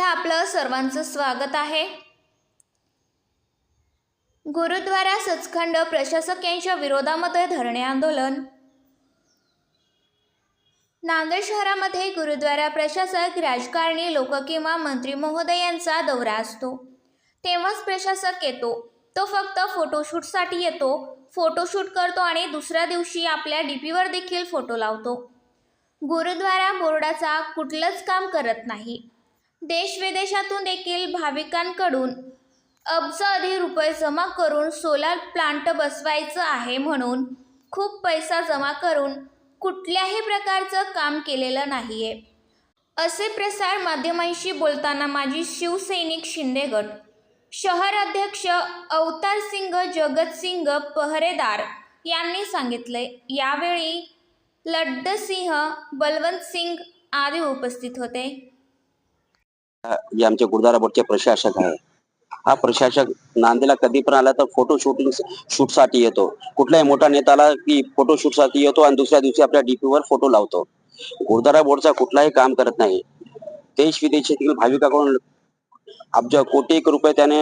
आपलं सर्वांचं स्वागत आहे. गुरुद्वारा सचखंड प्रशासक यांच्या विरोधामध्ये धरणे आंदोलन. नांदेड शहरामध्ये गुरुद्वारा प्रशासक राजकारणी लोक किंवा मंत्री महोदय यांचा दौरा असतो. तेव्हाच प्रशासक येतो. तो फक्त फोटोशूटसाठी येतो. फोटोशूट करतो आणि दुसऱ्या दिवशी आपल्या डीपीवर देखील फोटो लावतो. गुरुद्वारा बोर्डाचा कुठलंच काम करत नाही. देश विदेशातून देखील भाविकांकडून अब्ज अधिक रुपये जमा करून सोलार प्लांट बसवायचं आहे म्हणून खूप पैसा जमा करून कुठल्याही प्रकारचं काम केलेलं नाही आहे असे प्रसार माध्यमांशी बोलताना माजी शिवसैनिक शिंदे गट शहर अध्यक्ष अवतार सिंग जगतसिंग पहरेदार यांनी सांगितले यावेळी लड्डसिंह बलवंत सिंग आदी उपस्थित होते. जे आमचे गुरुद्वारा बोर्डचे प्रशासक आहे. हा प्रशासक नांदेडला कधी पण आला तर फोटो शूटिंग शूटसाठी येतो. कुठलाही मोठा नेता आला की फोटो शूटसाठी येतो आणि दुसऱ्या दिवशी आपल्या डीपी वर फोटो लावतो. गुरुद्वारा बोर्डचा कुठलाही काम करत नाही. देश विदेशातील भाविकाकडून अब्ज कोटी एक रुपये त्याने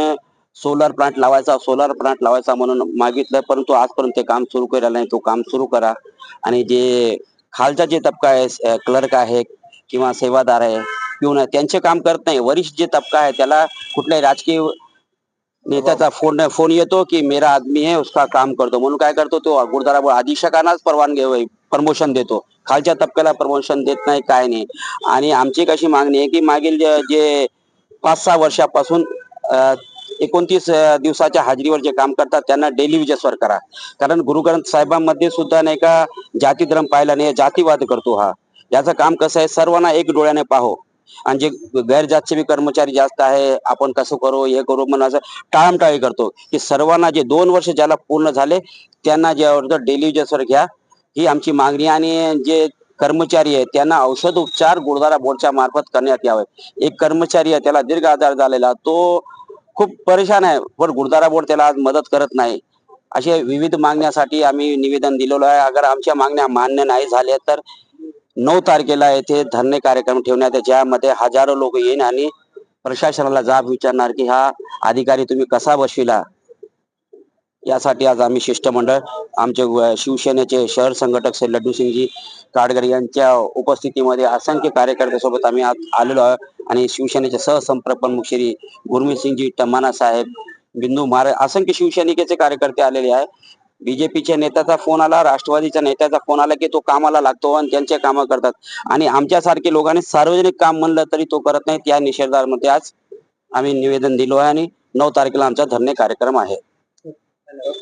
सोलार प्लांट लावायचा सोलार प्लांट लावायचा म्हणून मागितलं परंतु आजपर्यंत ते काम सुरू करायला नाही. तो काम सुरू करा. आणि जे खालचा जे तबका आहे क्लर्क आहे किंवा सेवादार आहे पिऊन आहे त्यांचे काम करत नाही वरिष्ठ जे तबका आहे त्याला कुठल्याही राजकीय नेत्याचा फोन फोन येतो की मेरा आदमी है उसका काम करतो. म्हणून काय करतो तो गुरुद्वारा अधीक्षकांनाच परवानगी प्रमोशन देतो. खालच्या तबक्याला प्रमोशन देत नाही काय नाही. आणि आमची एक अशी मागणी आहे की मागील जे- पाच सहा वर्षापासून एकोणतीस दिवसाच्या हाजरीवर जे काम करतात त्यांना डेली विजस्वर करा. कारण गुरुग्रंथ साहेबांमध्ये सुद्धा नाही का जाती धर्म पाहिला नाही जातीवाद करतो हा. याचं काम कसं आहे सर्वांना एक डोळ्याने पाहो. आणि जे गैरजातचे बी कर्मचारी जास्त आहे आपण कसं करू हे करू म्हणून असं टाळमटाळी करतो. की सर्वांना जे दोन वर्ष ज्याला पूर्ण झाले त्यांना जे आवडतं डेली विजस्वर घ्या. ही आमची मागणी आणि जे कर्मचारी आहे त्यांना औषध उपचार गुरुद्वारा बोर्डच्या मार्फत करण्यात यावे. एक कर्मचारी आहे त्याला दीर्घ आजार झालेला तो खूप परेशान आहे. पण गुरुद्वारा बोर्ड त्याला आज मदत करत नाही. असे विविध मागण्यासाठी आम्ही निवेदन दिलेलो आहे. अगर आमच्या मागण्या मान्य नाही झाल्या तर नऊ तारखेला येथे धरणे कार्यक्रम ठेवण्यात ज्यामध्ये हजारो लोक येईन आणि प्रशासनाला जाब विचारणार की हा अधिकारी तुम्ही कसा बसविला? यासाठी आज आम्ही शिष्टमंडळ आमचे शिवसेनेचे शहर संघटक श्री लड्डूसिंगजी काडगर यांच्या उपस्थितीमध्ये असंख्य कार्यकर्त्यासोबत आम्ही आज आलेलो आहोत. आणि शिवसेनेचे सहसंपर्क प्रमुख श्री गुरमीत सिंगजी टमाना साहेब बिंदू महाराज असंख्य शिवसैनिकेचे कार्यकर्ते आलेले आहे बीजेपीच्या नेत्याचा फोन आला राष्ट्रवादीच्या नेत्याचा फोन आला की तो कामाला लागतो आणि त्यांचे कामं करतात. आणि आमच्यासारखे लोकांनी सार्वजनिक काम म्हणलं तरी तो करत नाही त्या निषेधामध्ये आज आम्ही निवेदन दिलो आहे आणि नऊ तारखेला आमचा धरणे कार्यक्रम आहे. Hello.